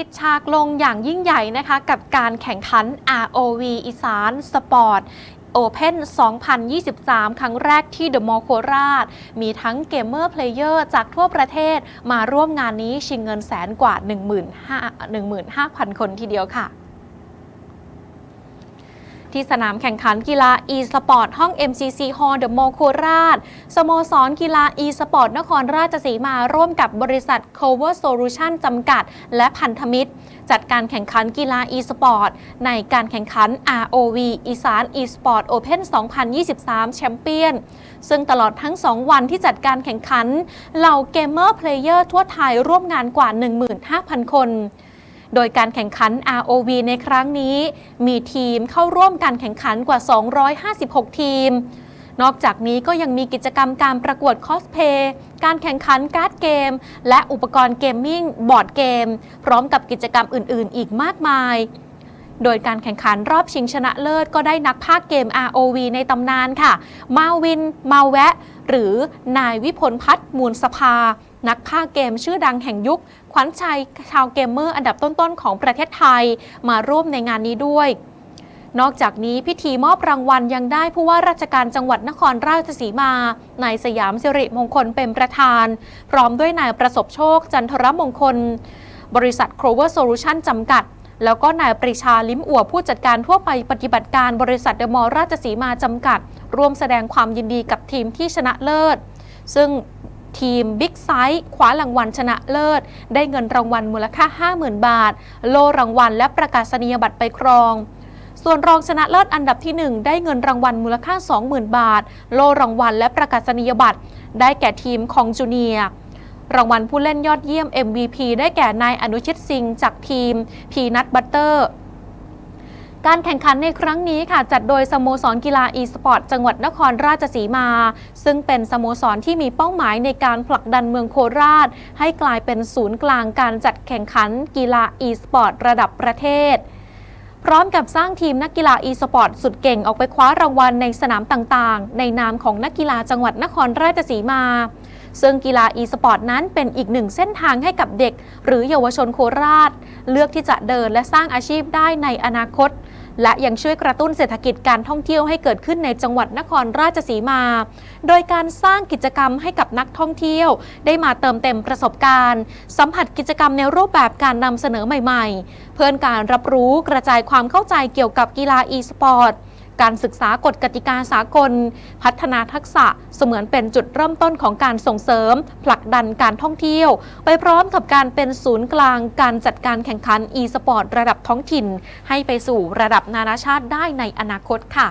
ปิดฉากลงอย่างยิ่งใหญ่นะคะ กับการแข่งขัน ROV อีสานสปอร์ตโอเพน2023 ครั้งแรกที่เดอะมอลล์โคราช มีทั้งเกมเมอร์เพลเยอร์จากทั่วประเทศมาร่วมงานนี้ชิงเงินแสนกว่า 15,000 15,000คนทีเดียวค่ะ ที่สนามแข่งขันกีฬา e-sport ห้อง MCC Hall The Mall โคราช สโมสรกีฬา e-sport นครราชสีมาร่วมกับบริษัท Cover Solution จำกัด และพันธมิตร จัดการแข่งขันกีฬา e-sport ในการแข่งขัน ROV อีสาน e-sport Open 2023 แชมเปี้ยน ซึ่งตลอดทั้ง 2 วันที่จัดการแข่งขัน เหล่าเกมเมอร์เพลเยอร์ทั่วไทยร่วมงานกว่า 15,000 คน โดยการแข่งขัน ROV ในครั้งนี้ มีทีมเข้าร่วมการแข่งขันกว่า 256 ทีม นอกจากนี้ก็ยังมีกิจกรรมการประกวดคอสเพย์การแข่งขันการ์ดเกม และอุปกรณ์เกมมิ่งบอร์ดเกม พร้อมกับกิจกรรมอื่น ๆ อีกมากมายโดยการแข่งขันรอบชิงชนะเลิศก็ได้นักพากย์เกม ROV ในตำนานค่ะ มาวิน มาแวะ หรือนายวิพลพัฒน์มูลสภา นักพากย์เกมชื่อดังแห่งยุค ขวัญชัยชาวเกมเมอร์อันดับต้นๆ ของประเทศไทย มาร่วมในงานนี้ด้วย นอกจากนี้พิธีมอบรางวัลยังได้ผู้ว่าราชการจังหวัดนครราชสีมานายสยามสิริมงคลเป็นประธาน พร้อมด้วยนายประสบโชคจันทรมงคล บริษัท Clover Solution จำกัดแล้วก็นายปรีชาลิ้มอัวผู้จัดการทั่วไปปฏิบัติการบริษัทเดอะมอลล์ราชสีมาจำกัด ร่วมแสดงความยินดีกับทีมที่ชนะเลิศ ซึ่ง ทีมบิ๊กไซส์คว้ารางวัลชนะเลิศ ได้เงินรางวัลมูลค่า 50,000 บาท โลรางวัลและประกาศนียบัตรไปครอง ส่วนรองชนะเลิศอันดับที่ 1 ได้เงินรางวัลมูลค่า 20,000 บาท โลรางวัลและประกาศนียบัตร ได้แก่ทีมของจูเนียรางวัลผู้เล่นยอดเยี่ยม MVP ได้แก่นายอนุชิตซิงห์จากทีมพีนัทบัตเตอร์ การแข่งขันในครั้งนี้ค่ะ จัดโดยสโมสรกีฬา e-sport จังหวัดนครราชสีมา ซึ่งเป็นสโมสรที่มีเป้าหมายในการผลักดันเมืองโคราช ให้กลายเป็นศูนย์กลางการจัดแข่งขันกีฬา e-sport ระดับประเทศ พร้อมกับสร้างทีมนักกีฬา e-sport สุดเก่งออกไปคว้ารางวัลในสนามต่างๆ ในนามของนักกีฬาจังหวัดนครราชสีมาซึ่งกีฬา e-sport นั้นเป็นอีกหนึ่งเส้นทางให้กับเด็ก หรือเยาวชนโคราช เลือกที่จะเดินและสร้างอาชีพได้ในอนาคต และยังช่วยกระตุ้นเศรษฐกิจการท่องเที่ยวให้เกิดขึ้นในจังหวัดนครราชสีมา โดยการสร้างกิจกรรมให้กับนักท่องเที่ยว ได้มาเติมเต็มประสบการณ์ สัมผัสกิจกรรมในรูปแบบการนำเสนอใหม่ ๆ เพื่อการรับรู้กระจายความเข้าใจเกี่ยวกับกีฬาอีสปอร์ต การศึกษากฎกติกาสากล พัฒนาทักษะเสมือนเป็นจุดเริ่มต้นของการส่งเสริม ผลักดันการท่องเที่ยว ไปพร้อมกับการเป็นศูนย์กลางการจัดการแข่งขัน e-sport ระดับท้องถิ่น ให้ไปสู่ระดับนานาชาติได้ในอนาคตค่ะ